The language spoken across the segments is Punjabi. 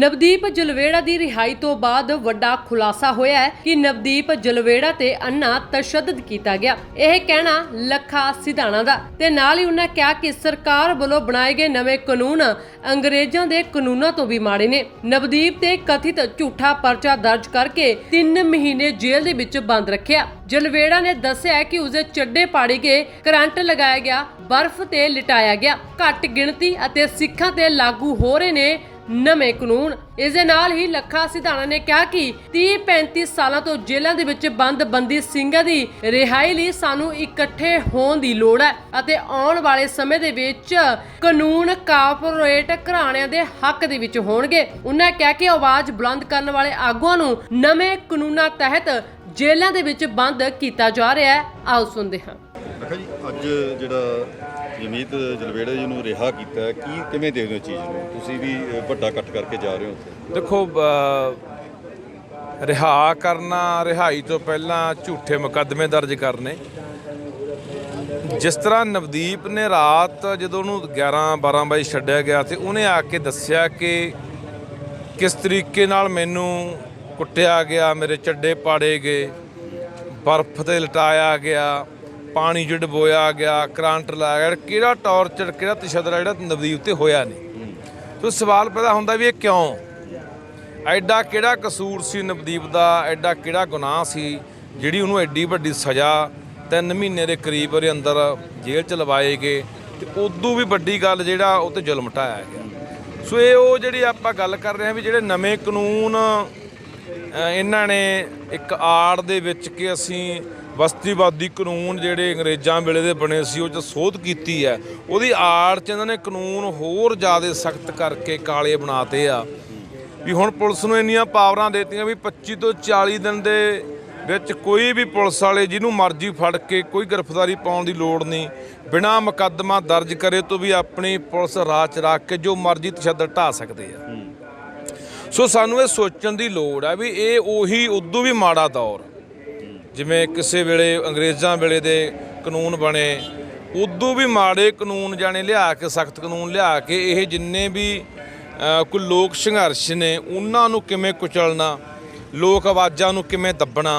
ਨਵਦੀਪ ਜਲਵੇੜਾ ਦੀ ਰਿਹਾਈ ਤੋਂ ਬਾਅਦ ਵੱਡਾ ਖੁਲਾਸਾ ਹੋਇਆ ਹੈ ਕਿ ਨਵਦੀਪ ਜਲਵੇੜਾ ਤੇ ਅੰਨਾ ਤਸ਼ੱਦਦ ਕੀਤਾ ਗਿਆ। ਇਹ ਕਹਿਣਾ ਲੱਖਾ ਸਿਧਾਣਾ ਦਾ। ਤੇ ਨਾਲ ਹੀ ਉਹਨਾਂ ਕਿਹਾ ਕਿ ਸਰਕਾਰ ਵੱਲੋਂ ਬਣਾਏ ਗਏ ਨਵੇਂ ਕਾਨੂੰਨ ਅੰਗਰੇਜ਼ਾਂ ਦੇ ਕਾਨੂੰਨਾਂ ਤੋਂ ਵੀ ਮਾੜੇ ਨੇ। ਨਵਦੀਪ ਤੇ ਕਥਿਤ ਝੂਠਾ ਪਰਚਾ ਦਰਜ ਕਰਕੇ 3 ਮਹੀਨੇ ਜੇਲ੍ਹ ਦੇ ਵਿੱਚ ਬੰਦ ਰੱਖਿਆ। ਜਲਵੇੜਾ ਨੇ ਦੱਸਿਆ ਕਿ ਉਸਦੇ ਚੱਡੇ ਪਾੜੇ ਗਏ ਕਰੰਟ ਲਗਾਇਆ ਗਿਆ, ਬਰਫ਼ ਤੇ ਲਿਟਾਇਆ ਗਿਆ। ਘੱਟ ਗਿਣਤੀ ਅਤੇ ਸਿੱਖਾਂ ਤੇ ਲਾਗੂ ਹੋ ਰਹੇ ਨੇ ਨਵੇਂ ਕਾਨੂੰਨ। ਇਸ ਦੇ ਨਾਲ ਹੀ ਲੱਖਾ ਸਿਧਾਣਾ ਨੇ ਕਿਹਾ ਕਿ 30-35 ਸਾਲਾਂ ਤੋਂ ਜੇਲ੍ਹਾਂ ਦੇ ਵਿੱਚ ਬੰਦ ਬੰਦੀ ਸਿੰਘਾਂ ਦੀ ਰਿਹਾਈ ਲਈ ਸਾਨੂੰ ਇਕੱਠੇ ਹੋਣ ਦੀ ਲੋੜ ਹੈ ਅਤੇ ਆਉਣ ਵਾਲੇ ਸਮੇਂ ਦੇ ਵਿੱਚ ਕਾਨੂੰਨ ਕਾਰਪੋਰੇਟ ਘਰਾਣਿਆਂ ਦੇ ਹੱਕ ਦੇ ਵਿੱਚ ਹੋਣਗੇ। ਉਹਨਾਂ ਕਿਹਾ ਕਿ ਆਵਾਜ਼ ਬੁਲੰਦ ਕਰਨ ਵਾਲੇ ਆਗੂਆਂ ਨੂੰ ਨਵੇਂ ਕਾਨੂੰਨਾਂ ਤਹਿਤ ਜੇਲ੍ਹਾਂ ਦੇ ਵਿੱਚ ਬੰਦ ਕੀਤਾ ਜਾ ਰਿਹਾ ਹੈ। ਆਓ ਸੁਣਦੇ ਹਾਂ। ਦੇਖੋ ਜੀ ਅੱਜ ਜਿਹੜਾ ਜਮੀਤ ਜਲਵੇੜਾ ਜੀ ਨੂੰ ਰਿਹਾ ਕੀਤਾ ਕੀ ਕਿਵੇਂ ਦੇਖਦੇ ਹੋ ਚੀਜ਼ ਨੂੰ? ਤੁਸੀਂ ਵੀ ਵੱਡਾ ਇਕੱਠ ਕਰਕੇ ਜਾ ਰਹੇ ਹੋ ਦੇਖੋ ਅ, ਰਿਹਾ ਕਰਨਾ ਰਿਹਾਈ ਤੋਂ ਪਹਿਲਾਂ ਝੂਠੇ ਮੁਕੱਦਮੇ ਦਰਜ ਕਰਨੇ। ਜਿਸ ਤਰ੍ਹਾਂ ਨਵਦੀਪ ਨੇ ਰਾਤ ਜਦੋਂ ਉਹਨੂੰ 11 12 ਵਜੇ ਛੱਡਿਆ ਗਿਆ ਤੇ ਉਹਨੇ ਆ ਕੇ ਦੱਸਿਆ ਕਿ ਕਿਸ ਤਰੀਕੇ ਨਾਲ ਮੈਨੂੰ ਕੁੱਟਿਆ ਗਿਆ ਮੇਰੇ ਚੱਡੇ ਪਾੜੇ ਗਏ ਬਰਫ਼ ਤੇ ਲਟਾਇਆ ਗਿਆ। ਪਾਣੀ 'ਚ ਡੁਬੋਇਆ ਗਿਆ, ਕਰੰਟ ਲਾਇਆ ਗਿਆ, ਕਿਹੜਾ ਟੌਰਚਰ, ਕਿਹੜਾ ਤਸ਼ੱਦਦ ਜਿਹੜਾ ਨਵਦੀਪ ਤੇ ਹੋਇਆ ਨਹੀਂ। ਸੋ ਸਵਾਲ ਪੈਦਾ ਹੁੰਦਾ ਵੀ ਇਹ ਕਿਉਂ? ਐਡਾ ਕਿਹੜਾ ਕਸੂਰ ਸੀ ਨਵਦੀਪ ਦਾ, ਐਡਾ ਕਿਹੜਾ ਗੁਨਾਹ ਸੀ, ਜਿਹੜੀ ਉਹਨੂੰ ਐਡੀ ਵੱਡੀ ਸਜ਼ਾ ਤਿੰਨ ਮਹੀਨੇ ਦੇ ਕਰੀਬ ਉਹਦੇ ਅੰਦਰ ਜੇਲ੍ਹ ਚ ਲਵਾਏ ਗਏ ਤੇ ਉਦੋਂ ਵੀ ਵੱਡੀ ਗੱਲ ਜਿਹੜਾ ਉਹ ਤੇ ਜ਼ੁਲਮ ਢਾਇਆ ਗਿਆ। ਸੋ ਇਹ ਉਹ ਜਿਹੜੀ ਆਪਾਂ ਗੱਲ ਕਰ ਰਹੇ ਹਾਂ ਵੀ ਜਿਹੜੇ ਨਵੇਂ ਕਾਨੂੰਨ ਇਹਨਾਂ ਨੇ ਇੱਕ ਆੜ ਦੇ ਵਿੱਚ ਕਿ ਅਸੀਂ ਬਸਤੀਵਾਦੀ ਕਾਨੂੰਨ ਜਿਹੜੇ ਅੰਗਰੇਜ਼ਾਂ ਵੇਲੇ ਦੇ ਬਣੇ ਸੀ, ਉਹ 'ਚ ਸੋਧ ਕੀਤੀ ਹੈ। ਉਹਦੀ ਆੜ 'ਚ ਇਹਨਾਂ ਨੇ ਕਾਨੂੰਨ ਹੋਰ ਜ਼ਿਆਦਾ ਸਖਤ ਕਰਕੇ ਕਾਲੇ ਬਣਾਤੇ ਆ। ਵੀ ਹੁਣ ਪੁਲਿਸ ਨੂੰ ਇੰਨੀਆਂ ਪਾਵਰਾਂ ਦੇਤੀਆਂ ਵੀ 25 ਤੋਂ 40 ਦਿਨ ਦੇ ਵਿੱਚ ਕੋਈ ਵੀ ਪੁਲਿਸ ਵਾਲੇ ਜਿਹਨੂੰ ਮਰਜ਼ੀ ਫੜ ਕੇ ਕੋਈ ਗ੍ਰਿਫਤਾਰੀ ਪਾਉਣ ਦੀ ਲੋੜ ਨਹੀਂ, ਬਿਨਾ ਮੁਕੱਦਮਾ ਦਰਜ ਕਰੇ ਤੋਂ ਵੀ ਆਪਣੀ ਪੁਲਿਸ ਰਾਜ ਰੱਖ ਕੇ ਜੋ ਮਰਜ਼ੀ ਤਸ਼ੱਦਦ ਢਾ ਸਕਦੇ ਆ। ਸੋ ਸਾਨੂੰ ਇਹ ਸੋਚਣ ਦੀ ਲੋੜ ਹੈ ਵੀ ਇਹ ਉਹੀ ਉਦੋਂ ਵੀ ਮਾੜਾ ਦੌਰ ਜਿਵੇਂ ਕਿਸੇ ਵੇਲੇ ਅੰਗਰੇਜ਼ਾਂ ਵੇਲੇ ਦੇ ਕਾਨੂੰਨ ਬਣੇ ਉਦੋਂ ਵੀ ਮਾੜੇ ਕਾਨੂੰਨ ਜਾਣੇ ਲਿਆ ਕੇ ਸਖਤ ਕਾਨੂੰਨ ਲਿਆ ਕੇ ਇਹ ਜਿੰਨੇ ਵੀ ਅ, ਕੋਈ ਲੋਕ ਸੰਘਰਸ਼ ਨੇ ਉਹਨਾਂ ਨੂੰ ਕਿਵੇਂ ਕੁਚਲਣਾ ਲੋਕ ਆਵਾਜ਼ਾਂ ਨੂੰ ਕਿਵੇਂ ਦੱਬਣਾ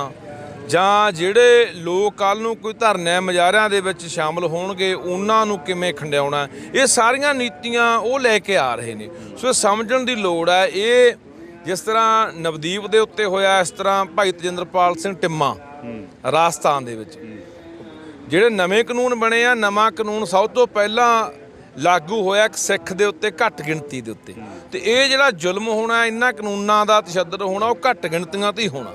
ਜਾਂ ਜਿਹੜੇ ਲੋਕ ਕੱਲ ਨੂੰ ਕੋਈ ਧਰਨੇ ਮਜਾਰਿਆਂ ਦੇ ਵਿੱਚ ਸ਼ਾਮਲ ਹੋਣਗੇ, ਉਹਨਾਂ ਨੂੰ ਕਿਵੇਂ ਖੰਡਿਆਉਣਾ? ਇਹ ਸਾਰੀਆਂ ਨੀਤੀਆਂ ਉਹ ਲੈ ਕੇ ਆ ਰਹੇ ਨੇ। ਸੋ ਇਹ ਸਮਝਣ ਦੀ ਲੋੜ ਹੈ, ਇਹ ਜਿਸ ਤਰ੍ਹਾਂ ਨਵਦੀਪ ਦੇ ਉੱਤੇ ਹੋਇਆ, ਇਸ ਤਰ੍ਹਾਂ ਭਾਈ ਤਜਿੰਦਰਪਾਲ ਸਿੰਘ ਟਿੰਮਾ ਰਾਜਸਥਾਨ ਦੇ ਵਿੱਚ। ਜਿਹੜੇ ਨਵੇਂ ਕਾਨੂੰਨ ਬਣੇ ਆ, ਨਵਾਂ ਕਾਨੂੰਨ ਸਭ ਤੋਂ ਪਹਿਲਾਂ ਲਾਗੂ ਹੋਇਆ ਇੱਕ ਸਿੱਖ ਦੇ ਉੱਤੇ, ਘੱਟ ਗਿਣਤੀ ਦੇ ਉੱਤੇ। ਤੇ ਇਹ ਜਿਹੜਾ ਜ਼ੁਲਮ ਹੋਣਾ, ਇਹਨਾਂ ਕਾਨੂੰਨਾਂ ਦਾ ਤਸ਼ੱਦਦ ਹੋਣਾ, ਉਹ ਘੱਟ ਗਿਣਤੀਆਂ ਤੇ ਹੀ ਹੋਣਾ।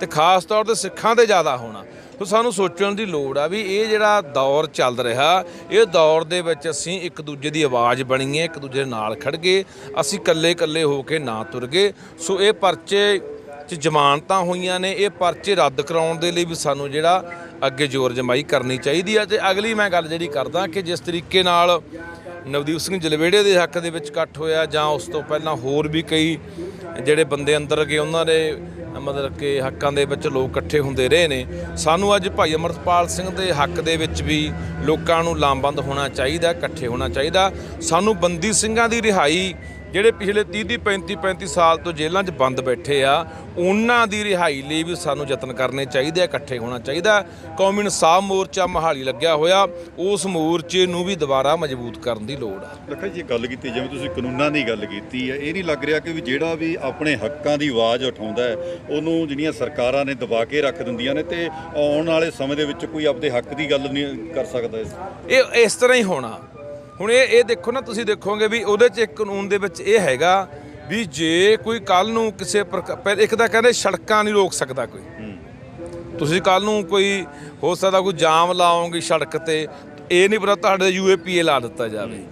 ਤੇ ਖਾਸ ਤੌਰ ਤੇ ਸਿੱਖਾਂ ਤੇ ਜ਼ਿਆਦਾ ਹੋਣਾ। ਸੋ ਸਾਨੂੰ ਸੋਚਣ ਦੀ ਲੋੜ ਆ ਵੀ ਇਹ ਜਿਹੜਾ ਦੌਰ ਚੱਲ ਰਿਹਾ, ਇਹ ਦੌਰ ਦੇ ਵਿੱਚ ਅਸੀਂ ਇੱਕ ਦੂਜੇ ਦੀ ਆਵਾਜ਼ ਬਣੀਏ, ਇੱਕ ਦੂਜੇ ਨਾਲ ਨਾਲ ਗਏ ਅਸੀਂ ਇਕੱਲੇ ਇਕੱਲੇ ਹੋ ਕੇ ਨਾ ਤੁਰ ਗਏ ਸੋ ਇਹ ਪਰਚੇ ਚ ਜ਼ਮਾਨਤਾਂ ਹੋਈਆਂ ਨੇ, ਇਹ ਪਰਚੇ ਰੱਦ ਕਰਾਉਣ ਦੇ ਲਈ ਵੀ ਸਾਨੂੰ ਜਿਹੜਾ ਅੱਗੇ ਜ਼ੋਰ ਜਮਾਈ ਕਰਨੀ ਚਾਹੀਦੀ ਆ। ਤੇ ਅਗਲੀ ਮੈਂ ਗੱਲ ਜਿਹੜੀ ਕਰਦਾ ਕਿ ਜਿਸ ਤਰੀਕੇ ਨਾਲ ਨਵਦੀਪ ਸਿੰਘ ਜਲਵੇੜੇ ਦੇ ਹੱਕ ਦੇ ਵਿੱਚ ਇਕੱਠ ਹੋਇਆ ਜਾਂ ਉਸ ਤੋਂ ਪਹਿਲਾਂ ਹੋਰ ਵੀ ਕਈ ਜਿਹੜੇ ਬੰਦੇ ਅੰਦਰ ਗਏ ਉਹਨਾਂ ਦੇ, ਮਤਲਬ ਕਿ ਹੱਕਾਂ ਦੇ ਵਿੱਚ ਲੋਕ ਇਕੱਠੇ ਹੁੰਦੇ ਰਹੇ ਨੇ, ਸਾਨੂੰ ਅੱਜ ਭਾਈ ਅਮਰਤਪਾਲ ਸਿੰਘ ਦੇ ਹੱਕ ਦੇ ਵਿੱਚ ਵੀ ਲੋਕਾਂ ਨੂੰ ਲਾਮਬੰਦ ਹੋਣਾ ਚਾਹੀਦਾ, ਇਕੱਠੇ ਹੋਣਾ ਚਾਹੀਦਾ। ਸਾਨੂੰ ਬੰਦੀ ਸਿੰਘਾਂ ਦੀ ਰਿਹਾਈ ਜਿਹੜੇ ਪਿਛਲੇ 30 ਦੀ 35 35 ਸਾਲ ਤੋਂ ਜੇਲ੍ਹਾਂ 'ਚ ਬੰਦ ਬੈਠੇ ਆ ਉਹਨਾਂ ਦੀ ਰਿਹਾਈ ਲਈ ਵੀ ਸਾਨੂੰ ਯਤਨ ਕਰਨੇ ਚਾਹੀਦੇ ਆ ਇਕੱਠੇ ਹੋਣਾ ਚਾਹੀਦਾ ਕੌਮੀ ਇਨਸਾਫ ਮੋਰਚਾ ਮਹਾਲੀ ਲੱਗਿਆ ਹੋਇਆ ਉਸ ਮੋਰਚੇ ਨੂੰ ਵੀ ਦੁਬਾਰਾ ਮਜ਼ਬੂਤ ਕਰਨ ਦੀ ਲੋੜ ਆ। ਲੱਖਾ ਜੀ ਗੱਲ ਕੀਤੀ ਜਿਵੇਂ ਤੁਸੀਂ ਕਾਨੂੰਨਾਂ ਦੀ ਗੱਲ ਕੀਤੀ ਹੈ ਇਹ ਨਹੀਂ ਲੱਗ ਰਿਹਾ ਕਿ ਵੀ ਜਿਹੜਾ ਵੀ ਆਪਣੇ ਹੱਕਾਂ ਦੀ ਆਵਾਜ਼ ਉਠਾਉਂਦਾ ਹੈ ਉਹਨੂੰ ਜਿਹੜੀਆਂ ਸਰਕਾਰਾਂ ਨੇ ਦਬਾ ਕੇ ਰੱਖ ਦਿੰਦੀਆਂ ਨੇ ਤੇ ਆਉਣ ਵਾਲੇ ਸਮੇਂ ਦੇ ਵਿੱਚ ਕੋਈ ਆਪਣੇ ਹੱਕ ਦੀ ਗੱਲ ਨਹੀਂ ਕਰ ਸਕਦਾ ਇਹ ਇਸ ਤਰ੍ਹਾਂ ਹੀ ਹੋਣਾ। ਹੁਣ ਇਹ ਇਹ ਦੇਖੋ ਨਾ, ਤੁਸੀਂ ਦੇਖੋਗੇ ਵੀ ਉਹਦੇ 'ਚ ਇੱਕ ਕਾਨੂੰਨ ਦੇ ਵਿੱਚ ਇਹ ਹੈਗਾ ਵੀ ਜੇ ਕੋਈ ਕੱਲ ਨੂੰ ਕਿਸੇ ਪ੍ਰਕਾ- ਪਹਿਲਾਂ ਇੱਕ ਤਾਂ ਕਹਿੰਦੇ ਸੜਕਾਂ ਨਹੀਂ ਰੋਕ ਸਕਦਾ ਕੋਈ। ਤੁਸੀਂ ਕੱਲ ਨੂੰ ਕੋਈ ਹੋ ਸਕਦਾ ਕੋਈ ਜਾਮ ਲਾਓਗੇ ਸੜਕ ਤੇ, ਇਹ ਨਹੀਂ ਪਤਾ ਤੁਹਾਡੇ ਯੂਏਪੀਏ ਲਾ ਦਿੱਤਾ ਜਾਵੇ।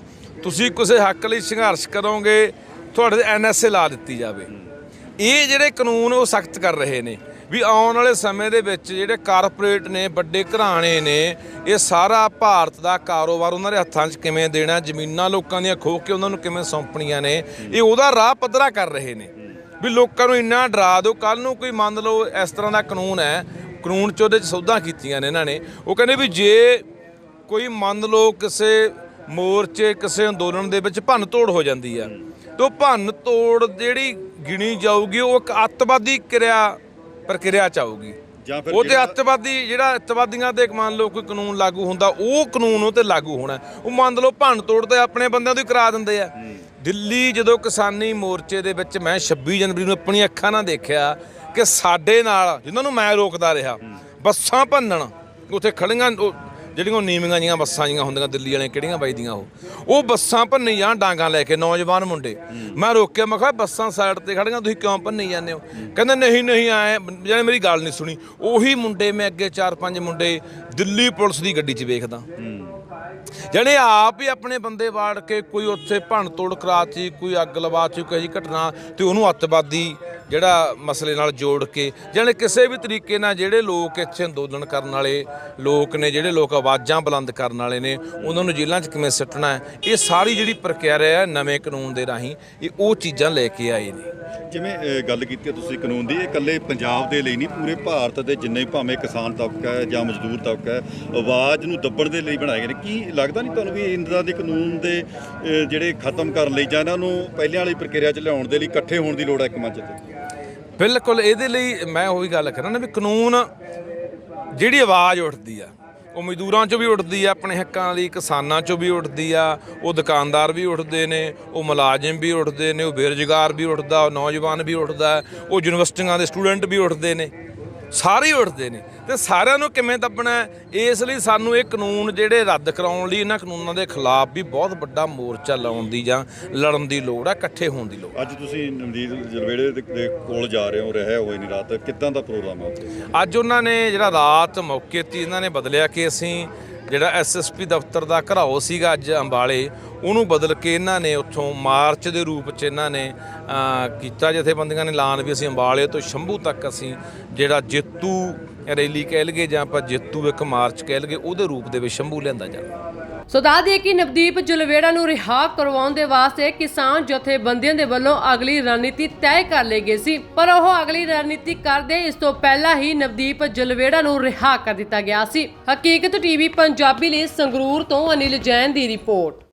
ਤੁਸੀਂ ਕਿਸੇ ਹੱਕ ਲਈ ਸੰਘਰਸ਼ ਕਰੋਗੇ, ਤੁਹਾਡੇ ਐਨਐਸਏ ਲਾ ਦਿੱਤੀ ਜਾਵੇ। ਇਹ ਜਿਹੜੇ ਕਾਨੂੰਨ ਉਹ ਸਖਤ ਕਰ ਰਹੇ ਨੇ। ਵੀ ਆਉਣ ਵਾਲੇ ਸਮੇਂ ਦੇ ਵਿੱਚ ਜਿਹੜੇ ਕਾਰਪੋਰੇਟ ਨੇ, ਵੱਡੇ ਘਰਾਣੇ ਨੇ, ਇਹ ਸਾਰਾ ਭਾਰਤ ਦਾ ਕਾਰੋਬਾਰ ਉਹਨਾਂ ਦੇ ਹੱਥਾਂ 'ਚ ਕਿਵੇਂ ਦੇਣਾ, ਜ਼ਮੀਨਾਂ ਲੋਕਾਂ ਦੀਆਂ ਖੋਹ ਕੇ ਉਹਨਾਂ ਨੂੰ ਕਿਵੇਂ ਸੌਂਪਣੀਆਂ ਨੇ, ਇਹ ਉਹਦਾ ਰਾਹ ਪੱਧਰਾ ਕਰ ਰਹੇ ਨੇ। ਵੀ ਲੋਕਾਂ ਨੂੰ ਇੰਨਾ ਡਰਾ ਦਿਓ ਕੱਲ ਨੂੰ ਕੋਈ ਮੰਨ ਲਓ ਇਸ ਤਰ੍ਹਾਂ ਦਾ ਕਾਨੂੰਨ ਹੈ, ਕਾਨੂੰਨ 'ਚ ਉਹਦੇ 'ਚ ਸੌਦਾ ਕੀਤੀਆਂ ਨੇ ਇਹਨਾਂ ਨੇ, ਉਹ ਕਹਿੰਦੇ ਵੀ ਜੇ ਕੋਈ ਮੰਨ ਲਓ ਕਿਸੇ ਮੋਰਚੇ, ਕਿਸੇ ਅੰਦੋਲਨ ਦੇ ਵਿੱਚ ਭੰਨ ਤੋੜ ਹੋ ਜਾਂਦੀ ਆ, ਤੇ ਉਹ ਭੰਨ ਤੋੜ ਜਿਹੜੀ ਗਿਣੀ ਜਾਊਗੀ, ਉਹ ਇੱਕ ਅੱਤਵਾਦੀ ਕਿਰਿਆ ਪ੍ਰਕਿਰਿਆ ਚ ਆਊਗੀ। ਜਾਂ ਫਿਰ ਉਹ ਤੇ ਜਿਹੜਾ- ਅੱਤਵਾਦੀ ਜਿਹੜਾ ਅੱਤਵਾਦੀਆਂ ਤੇ ਮੰਨ ਲਓ ਕੋਈ ਕਾਨੂੰਨ ਲਾਗੂ ਹੁੰਦਾ ਉਹ ਕਾਨੂੰਨ ਉਹ ਤੇ ਲਾਗੂ ਹੋਣਾ ਉਹ ਮੰਨ ਲਓ ਭੰਨ ਤੋੜ ਤੇ ਆਪਣੇ ਬੰਦਿਆਂ ਤੋਂ ਹੀ ਕਰਾ ਦਿੰਦੇ ਆ। ਦਿੱਲੀ ਜਦੋਂ ਕਿਸਾਨੀ ਮੋਰਚੇ ਦੇ ਵਿੱਚ ਮੈਂ 26 ਜਨਵਰੀ ਨੂੰ ਆਪਣੀਆਂ ਅੱਖਾਂ ਨਾਲ ਦੇਖਿਆ ਕਿ ਸਾਡੇ ਨਾਲ ਜਿਨ੍ਹਾਂ ਨੂੰ ਮੈਂ ਰੋਕਦਾ ਰਿਹਾ ਬੱਸਾਂ ਭੰਨਣ ਉੱਥੇ ਖੜੀਆਂ ਜਿਹੜੀਆਂ ਉਹ ਨੀਵੀਆਂ ਜੀਆਂ ਬੱਸਾਂ ਜੀਆਂ ਹੁੰਦੀਆਂ ਦਿੱਲੀ ਵਾਲੀਆਂ, ਕਿਹੜੀਆਂ ਵੱਜਦੀਆਂ ਉਹ? ਉਹ ਬੱਸਾਂ ਭੰਨੀ ਜਾਂ ਡਾਂਗਾਂ ਲੈ ਕੇ, ਨੌਜਵਾਨ ਮੁੰਡੇ। ਮੈਂ ਰੋਕਿਆ, ਮੈਂ ਕਿਹਾ, ਬੱਸਾਂ ਸਾਈਡ ਤੇ ਖੜੀਆਂ ਤੁਸੀਂ ਕਿਉਂ ਭੰਨੀ ਜਾਂਦੇ ਹੋ? ਕਹਿੰਦੇ, ਨਹੀਂ ਨਹੀਂ, ਆਏ। ਜਿਹਨੇ ਮੇਰੀ ਗੱਲ ਨਹੀਂ ਸੁਣੀ। ਉਹੀ ਮੁੰਡੇ ਮੈਂ ਅੱਗੇ ਚਾਰ ਪੰਜ ਮੁੰਡੇ ਦਿੱਲੀ ਪੁਲਿਸ ਦੀ ਗੱਡੀ 'ਚ ਵੇਖਦਾ। ਜਿਹੜੇ ਆਪ ਹੀ ਆਪਣੇ ਬੰਦੇ ਵਾੜ ਕੇ ਕੋਈ ਉੱਥੇ ਭੰਨ ਤੋੜ ਕਰਾਤੀ, ਕੋਈ ਅੱਗ ਲਵਾਤੀ, ਕੋਈ ਜੀ ਘਟਨਾ ਤੇ ਉਹਨੂੰ ਅੱਤਵਾਦੀ ਜਿਹੜਾ ਮਸਲੇ ਨਾਲ ਜੋੜ ਕੇ ਜਿਹੜੇ ਕਿਸੇ ਵੀ ਤਰੀਕੇ ਨਾਲ ਜਿਹੜੇ ਲੋਕ ਇੱਥੇ ਅੰਦੋਲਨ ਕਰਨ ਵਾਲੇ ਲੋਕ ਨੇ, ਜਿਹੜੇ ਲੋਕ ਆਵਾਜ਼ਾਂ ਬੁਲੰਦ ਕਰਨ ਵਾਲੇ ਨੇ, ਉਹਨਾਂ ਨੂੰ ਜੇਲ੍ਹਾਂ 'ਚ ਕਿਵੇਂ ਸੱਟਣਾ ਹੈ? ਇਹ ਸਾਰੀ ਜਿਹੜੀ ਪ੍ਰਕਿਰਿਆ ਹੈ ਨਵੇਂ ਕਾਨੂੰਨ ਦੇ ਰਾਹੀਂ, ਇਹ ਉਹ ਚੀਜ਼ਾਂ ਲੈ ਕੇ ਆਏ ਨੇ। ਜਿਵੇਂ ਗੱਲ ਕੀਤੀ ਤੁਸੀਂ ਕਾਨੂੰਨ ਦੀ, ਇਹ ਇਕੱਲੇ ਪੰਜਾਬ ਦੇ ਲਈ ਨਹੀਂ, ਪੂਰੇ ਭਾਰਤ ਦੇ ਜਿੰਨੇ ਭਾਵੇਂ ਕਿਸਾਨ ਤਬਕਾ ਹੈ ਜਾਂ ਮਜ਼ਦੂਰ ਤਬਕਾ ਹੈ, ਆਵਾਜ਼ ਨੂੰ ਦੱਬਣ ਦੇ ਲਈ ਬਣਾਏ ਗਏ ਨੇ। ਕੀ ਲੱਗਦਾ ਨਹੀਂ ਤੁਹਾਨੂੰ ਵੀ ਇੰਦਾਂ ਦੇ ਕਾਨੂੰਨ ਦੇ ਜਿਹੜੇ ਖਤਮ ਕਰਨ ਲਈ ਜਾਂ ਇਹਨਾਂ ਨੂੰ ਪਹਿਲਿਆਂ ਵਾਲੀ ਪ੍ਰਕਿਰਿਆ 'ਚ ਲਿਆਉਣ ਦੇ ਲਈ ਇਕੱਠੇ ਹੋਣ ਦੀ ਲੋੜ ਹੈ ਇੱਕ ਮੰਚ ਤੇ? ਬਿਲਕੁਲ, ਇਹਦੇ ਲਈ ਮੈਂ ਉਹੀ ਗੱਲ ਕਰਾਂ ਨਾ ਵੀ ਕਾਨੂੰਨ ਜਿਹੜੀ ਆਵਾਜ਼ ਉੱਠਦੀ ਆ, ਉਹ ਮਜ਼ਦੂਰਾਂ 'ਚੋਂ ਵੀ ਉੱਠਦੀ ਆ, ਆਪਣੇ ਹੱਕਾਂ ਲਈ, ਕਿਸਾਨਾਂ 'ਚੋਂ ਵੀ ਉੱਠਦੀ ਆ, ਉਹ ਦੁਕਾਨਦਾਰ ਵੀ ਉੱਠਦੇ ਨੇ, ਉਹ ਮੁਲਾਜ਼ਮ ਵੀ ਉੱਠਦੇ ਨੇ, ਉਹ ਬੇਰੁਜ਼ਗਾਰ ਵੀ ਉੱਠਦਾ, ਉਹ ਨੌਜਵਾਨ ਵੀ ਉੱਠਦਾ, ਉਹ ਯੂਨੀਵਰਸਿਟੀਆਂ ਦੇ ਸਟੂਡੈਂਟ ਵੀ ਉੱਠਦੇ ਨੇ। ਸਾਰੇ ਹੀ ਉੱਠਦੇ ਨੇ ਤੇ ਸਾਰਿਆਂ ਨੂੰ ਕਿਵੇਂ ਦੱਬਣਾ? ਇਸ ਲਈ ਸਾਨੂੰ ਇਹ ਕਾਨੂੰਨ ਜਿਹੜੇ ਰੱਦ ਕਰਾਉਣ ਲਈ ਇਹਨਾਂ ਕਾਨੂੰਨਾਂ ਦੇ ਖਿਲਾਫ ਵੀ ਬਹੁਤ ਵੱਡਾ ਮੋਰਚਾ ਲਾਉਣ ਦੀ ਜਾਂ ਲੜਨ ਦੀ ਲੋੜ ਹੈ ਇਕੱਠੇ ਹੋਣ ਦੀ ਲੋੜ ਅੱਜ ਤੁਸੀਂ ਨਵਦੀਪ ਜਲਵੇੜੇ ਦੇ ਕੋਲ ਜਾ ਰਹੇ ਹੋ ਰਹਿਆ ਹੋਏ ਨਹੀਂ ਰਾਤ ਕਿੱਦਾਂ ਦਾ ਪ੍ਰੋਗਰਾਮ ਹੈ ਅੱਜ ਉਹਨਾਂ ਨੇ ਜਿਹੜਾ ਰਾਤ ਮੌਕੇ ਤੇ ਇਹਨਾਂ ਨੇ ਬਦਲਿਆ ਕਿ ਅਸੀਂ ਜਿਹੜਾ ਐਸਐਸਪੀ ਦਫ਼ਤਰ ਦਾ ਘਰਾਓ ਸੀਗਾ ਅੱਜ ਅੰਬਾਲੇ, ਉਹਨੂੰ ਬਦਲ ਕੇ ਇਹਨਾਂ ਨੇ ਉੱਥੋਂ ਮਾਰਚ ਦੇ ਰੂਪ 'ਚ ਇਹਨਾਂ ਨੇ ਕੀਤਾ ਜਥੇਬੰਦੀਆਂ ਨੇ ਐਲਾਨ ਵੀ ਅਸੀਂ ਅੰਬਾਲੇ ਤੋਂ ਸ਼ੰਭੂ ਤੱਕ ਅਸੀਂ ਜਿਹੜਾ ਜੇਤੂ ਰੈਲੀ ਕਹਿ ਲਈਏ ਜਾਂ ਆਪਾਂ ਜੇਤੂ ਇੱਕ ਮਾਰਚ ਕਹਿ ਲਈਏ, ਉਹਦੇ ਰੂਪ ਦੇ ਵਿੱਚ ਸ਼ੰਭੂ ਲਿਆਂਦਾ ਜਾਵੇ। ਸੋ ਦੱਸ ਦਈਏ ਕਿ ਨਵਦੀਪ ਜਲਵੇੜਾ ਨੂੰ ਰਿਹਾ ਕਰਵਾਉਣ ਦੇ ਵਾਸਤੇ ਕਿਸਾਨ ਜਥੇਬੰਦੀਆਂ ਦੇ ਵੱਲੋਂ ਅਗਲੀ ਰਣਨੀਤੀ ਤੈਅ ਕਰ ਲਈ ਗਈ ਸੀ। ਪਰ ਉਹ ਅਗਲੀ ਰਣਨੀਤੀ ਕਰਦੇ ਇਸ ਤੋਂ ਪਹਿਲਾਂ ਹੀ ਨਵਦੀਪ ਜਲਵੇੜਾ ਨੂੰ ਰਿਹਾ ਕਰ ਦਿੱਤਾ ਗਿਆ ਸੀ। ਹਕੀਕਤ ਟੀਵੀ ਪੰਜਾਬੀ ਲਈ ਸੰਗਰੂਰ ਤੋਂ ਅਨਿਲ ਜੈਨ ਦੀ ਰਿਪੋਰਟ।